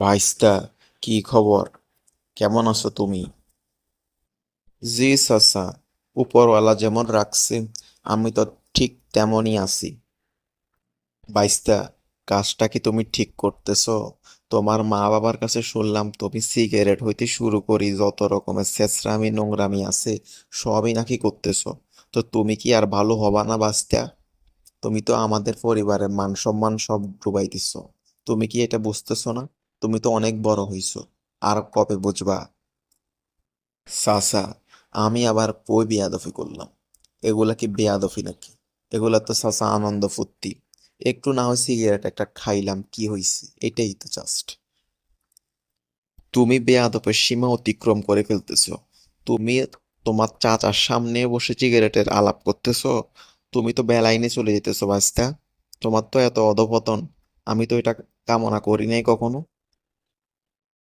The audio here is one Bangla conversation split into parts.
ভাইস্তা কি খবর? কেমন আছো তুমি? জি চাচা উপরওয়ালা যেমন রাখছে, আমি তো ঠিক তেমনই আছি। বাইস্তা কাজটা কি তুমি ঠিক করতেছো? তোমার মা বাবার কাছে শুনলাম তুমি সিগারেট হইতে শুরু করি, যত রকমের ছেঁচড়ামি, নোংরামি আছে, সবই নাকি করতেছ। তো তুমি কি আর ভালো হবা না বাস্তা তুমি তো আমাদের পরিবারের মান সম্মান সব ডুবাই দিছো। তুমি কি এটা বুঝতেছো না? তুমি তো অনেক বড় হইছো। আর কবে বুঝবা? সাসা আমি আবার কই বেয়াদফি করলাম? এগুলা কি বেয়াদফি নাকি? এগুলা তো সাসা আনন্দ ফুর্তি। একটু না হয় সিগারেট একটা খাইলাম, কি হইছে? এটাই তো জাস্ট। তুমি বেয়াদফের সীমা অতিক্রম করে ফেলতেছ। তুমি তোমার চাচার সামনে বসে সিগারেটের আলাপ করতেছো। তুমি তো বেলাইনে চলে যেতেছো বাস্তা তোমার তো এত অধপতন। আমি তো এটা কামনা করি নাই কখনো।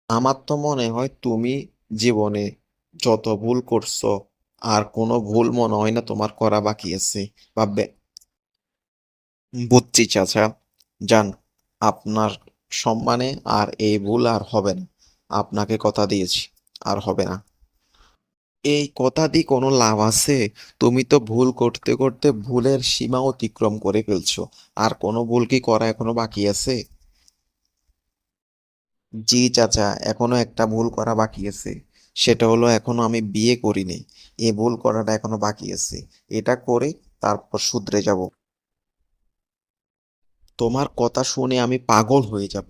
আমার তো মনে হয় তুমি জীবনে যত ভুল করছ, আর কোনো ভুল মনে হয় না তোমার করা বাকি আছে। বা বে- বুঝছি চাচা। যান আপনার সম্মানে আর এই ভুল আর হবে না। আপনাকে কথা দিয়েছি, আর হবে না। এই কথা দিয়ে কোনো লাভ আছে? তুমি তো ভুল করতে করতে ভুলের সীমা অতিক্রম করে ফেলছো। আর কোনো ভুল কি করা এখনও বাকি আছে? জি চাচা, এখনও একটা ভুল করা বাকি আছে। সেটা হলো এখনও আমি বিয়ে করিনি। এ ভুল করাটা এখনও বাকি আছে। এটা করে তারপর শুধরে যাব। তোমার কথা শুনে আমি পাগল হয়ে যাব।